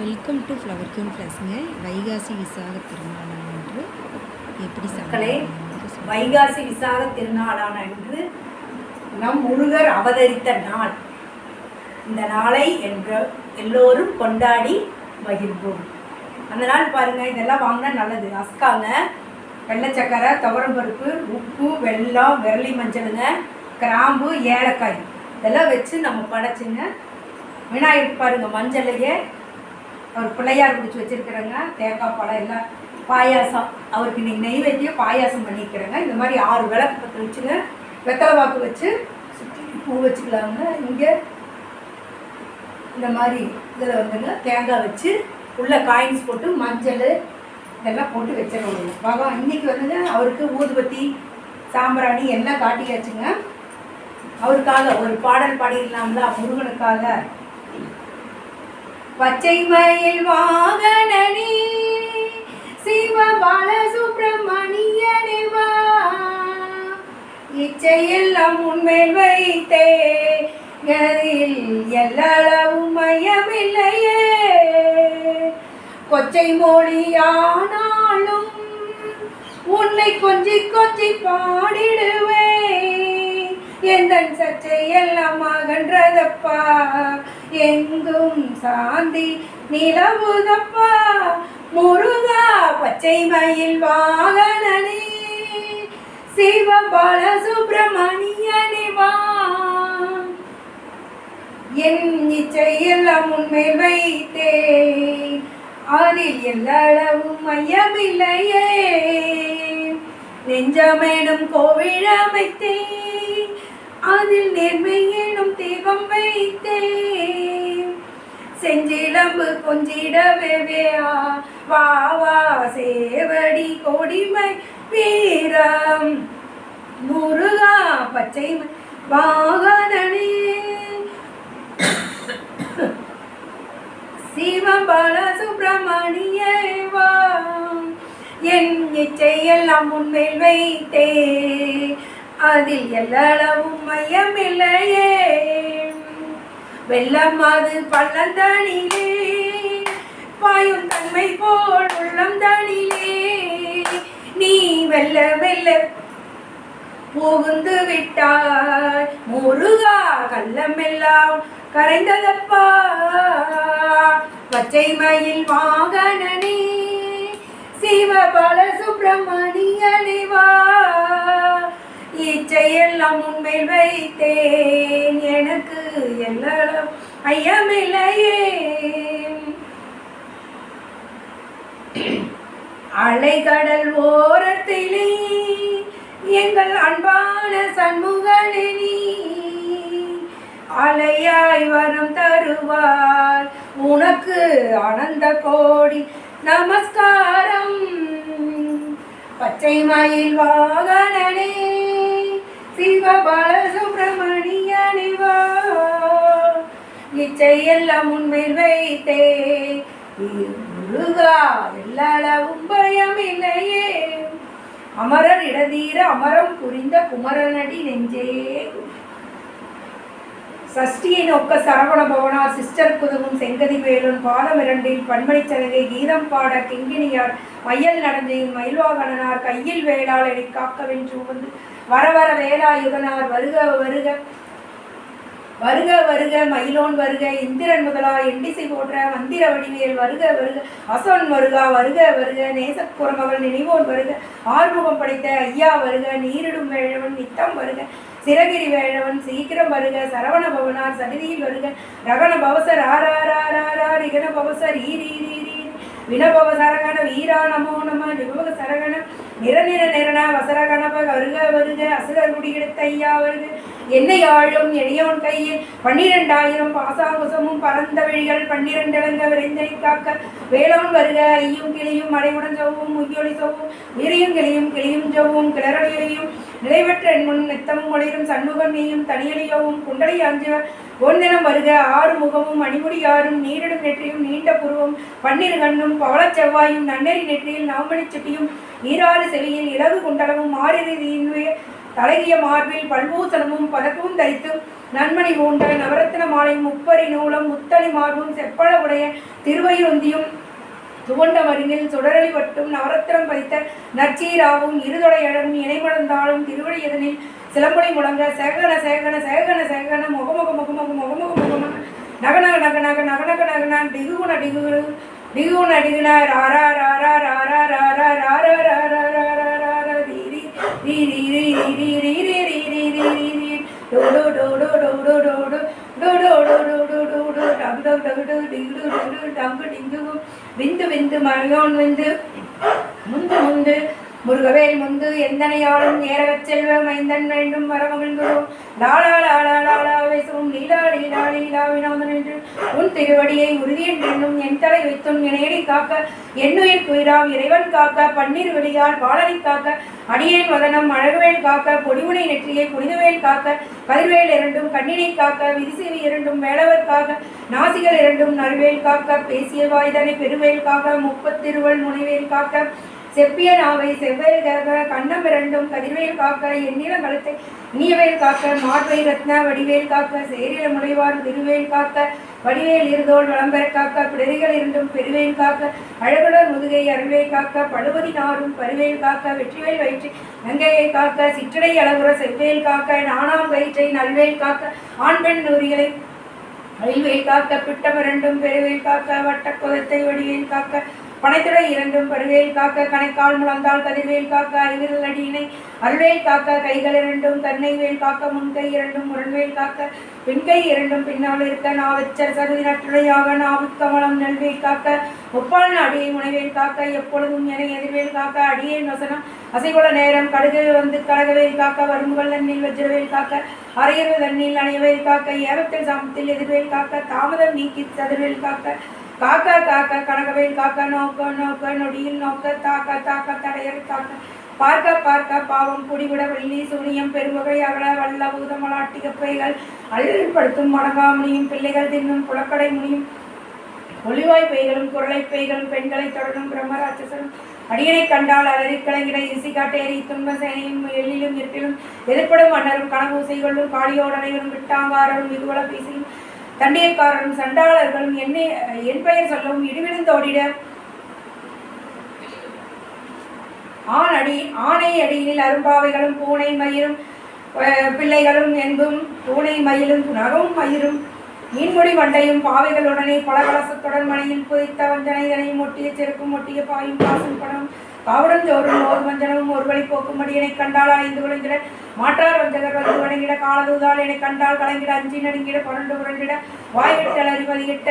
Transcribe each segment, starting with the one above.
Welcome to flower queen ப்ளஸ்ங்க வைகாசி விசாக திருநாளாம் என்று எப்படி சமையல் வைகாசி விசாக திருநாளான அன்று நம் முருகர் அவதரித்த நாள். இந்த நாளை என்ற எல்லோரும் கொண்டாடி மகிழ்வோம். அந்த நாள் பாருங்க இதெல்லாம் வாங்கினா நல்லது. அஸ்காங்க வெள்ளை சக்கரை துவரம்பருப்பு உப்பு வெல்லம் விரலி மஞ்சளுங்க கிராம்பு ஏலக்காய். இதெல்லாம் வச்சு நம்ம படைச்சுங்க. விநாயகர் பாருங்க மஞ்சளையே ஒரு பிள்ளையார் பிடிச்சி வச்சிருக்கிறேங்க. தேங்காய் பழம் எல்லாம் பாயாசம். அவருக்கு இன்றைக்கி நெய்வேத்தியம் பாயாசம் பண்ணிக்கிறேங்க. இந்த மாதிரி ஆறு விளக்கு பற்ற வச்சுங்க. வெத்தலை வாக்கு வச்சு சுற்றி பூ வச்சுக்கலாங்க. இங்கே இந்த மாதிரி இதில் வந்துங்க தேங்காய் வச்சு உள்ள காயின்ஸ் போட்டு மஞ்சள் இதெல்லாம் போட்டு வச்சிடணும் பகவான் இன்றைக்கி வந்துங்க அவருக்கு ஊதுபத்தி சாம்பிராணி எல்லாம் காட்டியாச்சுங்க. அவருக்காக ஒரு பாடல் பாடிடலாம்ல முருகனுக்காக. பச்சை மயில் வாகனனே சிவ பால சுப்பிரமணியனே வா. இச்சையெல்லாம் உன்மேல் வைத்தே கதில் எல்லளவும் மயமில்லையே. கொச்சை மொழியானாலும் உன்னை கொஞ்சி கொஞ்சி பாடிடுவே. எந்தன் சர்ச்சை எல்லாம் அகன்றதப்பா? எங்கும் சாந்தி நிலவுதப்பா? முருகா பச்சை மயில் வாகனனே சிவபால சுப்பிரமணியனே வா. என் இச்சை எல்லாம் உன்மேல் வைத்தே அதில் எல்லளவும் மையமில்லையே நெஞ்சமேடும் கோவிழமைத்தேன் அதில் நேர்மை எனும் தீபம் வைத்தேன். செஞ்சிலம்பு கொஞ்சிடவே வா வா சேவடி கொடிமை வீரம். முருகா பச்சை வாகனே வாகனனே. சிவபால சுப்பிரமணிய வா. என் இச்சையெல்லாம் உன்மேல் வைத்தேன். அதில் எல்லளவும் மையமில்லையே. வெள்ளம் அது பள்ளந்தனிலே பாயும் தன்மை போல் உள்ளம் தனிலே. நீ வெல்ல வெல்ல புகுந்து விட்டாய். முருகா கள்ளமெல்லாம் கரைந்ததப்பா. பச்சை மயில் வாகனனே சிவபால சுப்பிரமணியனிவா இச்சையெல்லாம் உண்மையில் வைத்தேன். எனக்கு எல்லாம் ஐயமில்லையே. அலைகடல் ஓரத்திலே எங்கள் அன்பான சண்முகனி அலையாய் வரம் தருவார் உனக்கு ஆனந்த கோடி நமஸ்காரம். பச்சை மயில் வாகனனே. சிவபால சுப்பிரமணிய வா இச்சையெல்லாம் உன்மேல் வைத்தே. முழுகா எல்லாளவும் பயம் பயமில்லையே. அமரர் இடதீர அமரம் புரிந்த குமரனடி நெஞ்சே. சஷ்டியை நோக்க சரவண பவனா சிஸ்டர் குதவும் செங்கதி வேலுன் பாதம் இரண்டில் பன்மணி சலகை கீதம் பாட கிங்கினியார் மையல் நடந்தையும் மயில்வாகனார் கையில் வேளாள் எடை காக்க வென்று வந்து வர வர வேலாயுதனார் வருக வருக. வருக வருக மயிலோன் வருக இந்திரன் முதலா எண்டிசை போன்ற மந்திர வடிவேல் வருக வருக. அசோன் வருகா வருக வருக நேசக்குரமகள் நினைவோன் வருக. ஆர்முகம் படைத்த ஐயா வருக நீரிடும் வேழவன் நித்தம் வருக. சிறகிரி வேழவன் சீக்கிரம் வருக சரவண பவனார் சடிதியில் வருக. ரகண பவசர் ஆராராராரா இகன பவசர் ஈரி வினபவ சரகண வீரா நமோ நம நிபவ சரகண நிரநிர நிரண வச வருக வருக அசுரர் குடியெடுத்த ஐயா வருக. என்னை ஆளும் எளியோன் கையில் பன்னிரெண்டாயிரம் பாசாங்குசமும் பரந்த வழிகள் பன்னிரெண்டலங்க விரைந்தனை காக்க. வேளோன் வருக ஐயும் கிளியும் மறைவுடன் சவும் முய்யொலி சவும் வீரியும் கிளியும் கிளியும் ஜவும் கிளறொலியையும் நிலைவற்ற என் முன் நித்தமும் ஒளிரும் சண்முகம் நீயும் தனியலியவும் குண்டலி அஞ்சுவ ஒன்தினம் வருக ஆறு முகமும் அணிமுடி ஆறும் நீரிடும் நெற்றியும் நீண்ட புருவம் பன்னிரு கண்ணும் பவள செவ்வாயும் நன்னெறி நெற்றியில் நவமணிச் சுட்டியும் ஈராறு செவியில் இலகு குண்டலமும் மாறிறு தலகிய மார்பில் பல்பூசணமும் பதக்கமும் தரித்து நன்மணி பூண்ட நவரத்ன மாலை முப்பரி நூலம் முத்தளி மார்பும் செப்பள உடைய திருவையுந்தியும் துவண்ட மருங்கில் சுடரளி வட்டும் நவரத்திரம் பதித்த நற்சீராவும் இருதொடையழகும் இணைமடந்தாலும் திருவடி எதனில் சிலம்பொலி முழங்க சேகன சேகன சேகன சேகன முகமுக முகமுக முகமுக முகமுக நகநக நக நக நகநக நகன டிகுகுண டிகுகுரு டிகுகுண டிகுன ராரா ராரா ராரா ராரா ராரா ராரா ராரா ராரா ரீரி ரீரி ரீரி ரீரி ரீரி ரீரி ரீரி டோ டோ டோ டோ டோ டோ டோ டோ டோ டோ டோ டோ டோ டோ டோ டம் டம் டம் டோ டிங்கு டிங்கு டங்கு டிங்கு விந்து விந்து மழையோன் விந்து முந்து முந்து முருகவேல் முந்து எந்தனையாளும் ஏறகச் செல்வ மைந்தன் வேண்டும் வரமகிழ்ந்தோம் லாலா லாலா லாலா வேசவும் லீலா லீலா லீலா வினோதன் என்று உன் திருவடியை உறுதியென்றும் என் தலை வைத்தும் இணையடி காக்க என்னுயிர் குயிராம் இறைவன் காக்க பன்னீர் வெளியால் பாலனை காக்க அடியேன் வதனம் அழகுவேல் காக்க பொடிமுனை நெற்றியை புனிதவேல் காக்க கதிர்வேல் இரண்டும் கண்ணினை காக்க விதிசேவி இரண்டும் வேளவர் காக்க நாசிகள் இரண்டும் நறுவேல் காக்க பேசிய வாய்தனை பெருவேல் காக்க முப்பத்திருவள் முனைவேல் காக்க செப்பிய நாவை செவ்வேறு கரக கண்ணம் இரண்டும் கதிர்வேல் காக்க எண்ணில கழுத்தை இனியவேல் காக்க மார்பை ரத்ன வடிவேல் காக்க சேரில முனைவார் திருவேல் காக்க வடிவேல் இருந்தோல் வளம்பெற காக்க பிடரிகள் இருந்தும் பெருவேல் காக்க அழகுடன் முதுகை அருள்வேல் காக்க பழுவதி நாரும் பருவேல் காக்க வெற்றிவேல் வயிற்றை நங்கையை காக்க சிற்றடை அளவுற செவ்வேல் காக்க நாணாம் வயிற்றை நல்வேல் காக்க ஆண் பெண் நூறிகளை அழிவேல் காக்க பிட்டமிரண்டும் பெருவேல் காக்க வட்டக் வடிவேல் காக்க பனைத்துறை இரண்டும் பருவேல் காக்க கணைக்கால் முழந்தால் கதிர்வேல் காக்க ஐவிரல் அடியினை அருள்வேல் காக்க கைகள் இரண்டும் கருணை வேல் காக்க முன்கை இரண்டும் முரண்வேல் காக்க பெண்கை இரண்டும் பின்னால் இருக்க நாவச்சர் சருதி நற்றுடையாக நாவுக்கமலம் நல்வேல் காக்க ஒப்பால் அடியை முனைவேல் காக்க எப்பொழுதும் என எதிர்வேல் காக்க அடியே வசனம் அசைகுல நேரம் கடுகை வந்து கழகவேல் காக்க வருமுகள் தண்ணில் வஜ்ரவேல் காக்க அரையர்வு தண்ணில் அணையவேல் காக்க ஏவத்தில் சாமத்தில் எதிர்வேல் காக்க தாமதம் நீக்கி சதுர்வேல் காக்க காக்க காக்க கனகவேல் காக்க நோக்க நோக்க நொடியில் நோக்க தாக்க தாக்க தடையர் தாக்க. பார்க்க பார்க்க பாவம் குடிவிட வெள்ளி சூனியம் பெருமகை அகல வல்ல ஊதமலாட்டிய பைகள் அழில்படுத்தும் மடங்காமுனியும் பிள்ளைகள் தின்னும் புலக்கடை முனியும். ஒளிவாய் பெய்களும் குரலை பெய்களும் பெண்களை தொடரும் பிரம்மராட்சசரும் அடியனை கண்டால் அலறி கலங்கிட இசி காட்டேறி துன்ப சேனையும் எழிலும் இருப்பிலும் எதிர்ப்படும் மன்னரும் கனவு செய்கொள்ளும் காளியோடனையும் விட்டாங்காரரும் இதுவள பேசி தண்டியக்காரரும் சண்டாளர்களும் என்னை என் பெயர் சொல்லவும் இடிவிழுந்தோடிட ஆண் அடி ஆணை அடியினில் அரும்பாவைகளும் பூனை மயிரும் பிள்ளைகளும் என்பும் பூனை மயிலும் நகவும் மயிரும். மீன்முடி மண்டையும் பாவைகளுடனே பலகலசத்துடன் மணியில் புதைத்த வஞ்சனை இதனையும் ஒட்டிய செருக்கும் ஒட்டிய பாயும் பாசும் பணம். காவுடன் ஜோறும் ஓர் வஞ்சனமும் ஒரு வழி போக்கும்படி அடியனை கண்டால் ஐந்து குழந்திட மாற்றார் வஞ்சகர் வந்து வணங்கிட காலதூதால் என்னை கண்டால் கலங்கிட அஞ்சி நடுங்கிட பரண்டு புரண்டிட. வாய்விட்டல் அறிவதிகிட்ட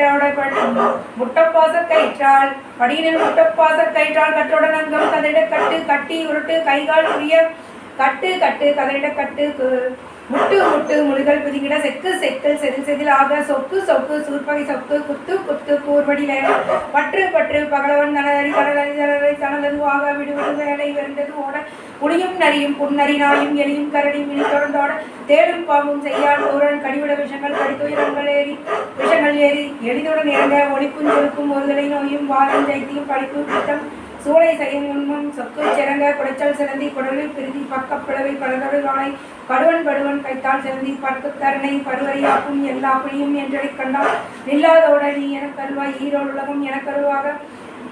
முட்டப்பாச கயிற்றால் படியினில் முட்டப்பாச கயிற்றால் கட்டுடன் அங்கம் கதையிட கட்டு கட்டி உருட்டு கைகால் புரிய. கட்டு கட்டு கதையிட கட்டு கு- முட்டு முட்டு முழுகள் புதிங்கிட செக்கு செக்கு செதில் செதில் ஆக சொக்கு சொக்கு சூர்பகை சொக்கு குத்து குத்து கூர்வடி வேலை பற்று பற்று பகலவன் நலரி கடலரி தளரை தனது ஆக விடுவிடு வேலை வெறுந்தது ஓட. புளியும் நரியும் புன்னரி நாயும் எலியும் கரடியும் இனி தொடர்ந்தோட. தேடும் பாம்பும் செய்யான் ஊரன் கடிவிட விஷங்கள் கடித்துயரங்கள் ஏறி விஷங்கள் ஏறி எளிதுடன் இறங்க ஒளிப்பும் செருக்கும் ஒருதலை நோயும் வாரம் ஜெய்தியும் படிப்பு பித்தம். சூளை செய்யமுன்மும் சொற்கள் சிறங்க குடைச்சல் சிறந்தி குடலை பிரிதி பக்கப் பிளவை பலதொடை வாழை படுவன் படுவன் கைத்தால் சிறந்தி படுத்து தருணை பருவரையாக்கும் எல்லா புளியும் என்றதை கண்டால் நில்லாதோட நீ என கருவாய் ஈரோடு உலகம் என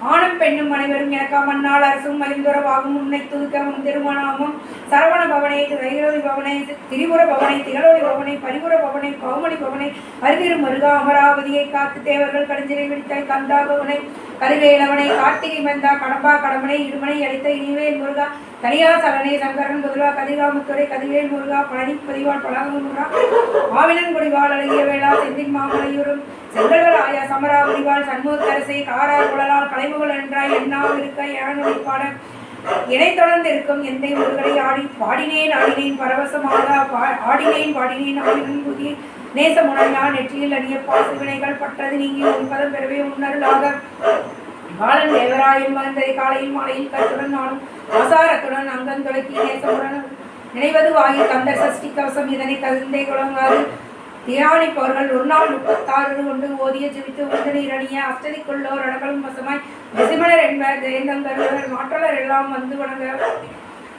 ஆணும் பெண்ணும் அனைவரும் எனக்கா மன்னால் அரசும் மகிழ்ந்துறவாகும் உன்னை துதுக்க உன் திருமணமும் சரவண பவனை வைரோதி பவனை திரிபுர பவனை திகழோடி பவனை பரிபுர பவனை பவுமணி பவனை அருதிரு மருகா அமராவதியை காத்து தேவர்கள் கடிஞ்சிரை விடுத்தாய் கந்தா பவனை கருவேலவனை கார்த்திகை மந்தா கடம்பா கடம்பனை இருமனை அளித்த இனிவேல் முருகா தனியா சலனை சங்கரன் முதலா கதிராமுத்துறை கதிவேல் முருகா பழனி பதிவாள் பழக முருகா ஆவினன் குடிவாள் அழகிய வேளா செந்தின் மாமலையூரும் செங்கல்வர் ஆயா சமரா முடிவாள் சண்முகத்தரசை காரார் குழலால் கலைமுகள் என்றாய் எண்ணாம் இருக்க ஏழனொழி இணை தொடர்ந்து இருக்கும் எந்தை முருகனை ஆடி பாடினேன் ஆடினேன் பரவசமாக ஆடினேன் பாடினேன் ஆடினேன் புதிய நேசமுனையா நெற்றியில் அணிய பாசு வினைகள் பட்டது நீங்கி உன்பதம் பெறவே உன்னருளாக காலன் தேவராயும் மகந்தரை காலையில் மாலையில் கருத்துடன் நானும் அவசாரத்துடன் அங்கன் தொடக்கி நேசமுடன் நினைவது வாங்கி தந்த சஷ்டி கவசம் இதனை கருந்தை குழங்காது. தியானிப்பவர்கள் ஒரு நாள் முப்பத்தாறு கொண்டு ஓதிய ஜெபித்து உந்து நீரணிய அஷ்டதிக்குள்ளோர் அடங்களும் வசமாய். வசிமலர் என்பர் ஜெயந்தங்கருவர் மாற்றலர் எல்லாம் வந்து வணங்க.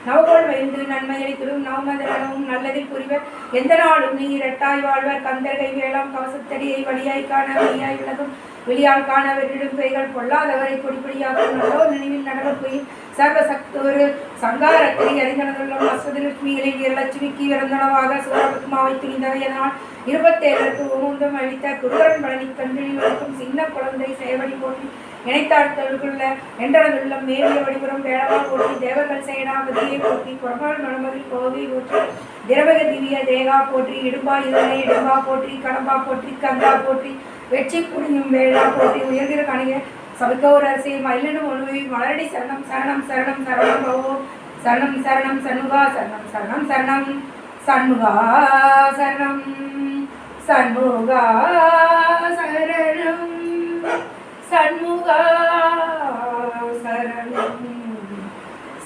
நவகோள் வைந்து நன்மையளித்திடும் நவமதனமும் நல்லதில் புரிவர் எந்த நாளும் நீ இரட்டாய் வாழ்வர் கந்தர்கை வேளாம் கவசத்தடியை வழியாய் காண வழியாய் விலகும். வெளியால் காண வெற்றிடும் பெய்கள் பொல்லாதவரை பொடிப்படியாக நல்லோ நினைவில் நடனம் போய். சர்வ சக்தோரு சங்காரத்தை அறிந்தனதுள்ள அஸ்வதலட்சுமிகளை வீரலட்சுமிக்கு இறந்தனவாக சூரபத்மாவை துணிந்தவையனால் இருபத்தேழு ஓமுந்தம் அளித்த குருவரன் பழனி கண்களில் வளர்க்கும் சின்ன குழந்தை சேவடி போற்றி இணைத்தாட்களுக்குள்ள என்றனதுள்ள மேலிய வடிபுறம் வேளவா போற்றி தேவர்கள் சேனாபதியை போற்றி குரகால் மணமதில் கோவை போற்றி திரவக திவ்ய தேகா போற்றி இடும்பா இதனை இடும்பா போற்றி கடம்பா போற்றி கந்தா போற்றி வெற்றி குடியும் வேளா போற்றி உயர்கிற கணிக சபைக்கோர் அரசே மயிலினும் ஒழுவி மலரடி சரணம் சரணம் சரணம் சரணம் பவோ சரணம் சரணம் சண்முகா சரணம் சரணம் சரணம் சண்முகா சரணம் சண்முகா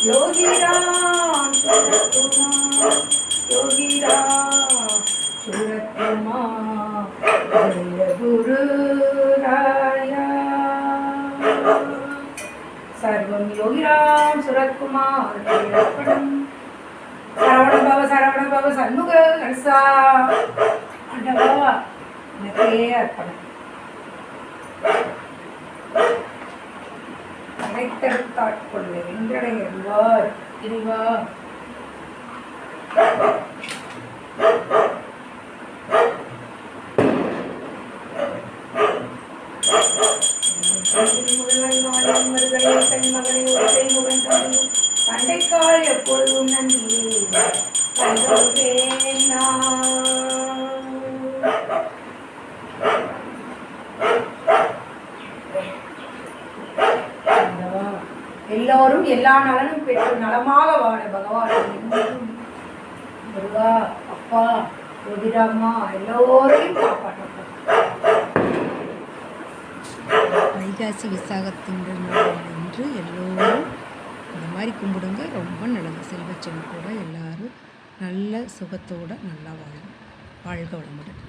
सूरत कुमार जय गुरु राया योगी राम सूरत कुमार योगी राम सूरत कुमार योगी राम सूरत कुमार जय गुरु राया सर्वं योगिराम सुरत्कुमार अर्पणम् சரவண பவ சரவண பவ சண்முக கணசா ஆண்டவா எனக்கே அர்ப்பணம் அனைத்தெடுத்தாட்கொள்ள எங்களை இறைவா தண்டைக்கால் எப்பொழுதும் நன்றியே. எல்லோரும் எல்லா நலனும் பெற்று நலமாக வாழ பகவான். முருகா அப்பா யோகிராமா எல்லோரையும் காப்பாற்றப்பா வைகாசி விசாகத்தின் என்று எல்லோரும் இந்த மாதிரி கும்பிடுங்க. ரொம்ப நல்லது. செல்வச்செழிப்போட எல்லாரும் நல்ல சுகத்தோடு நல்லா வாழும் வாழ்க வளமுடன்.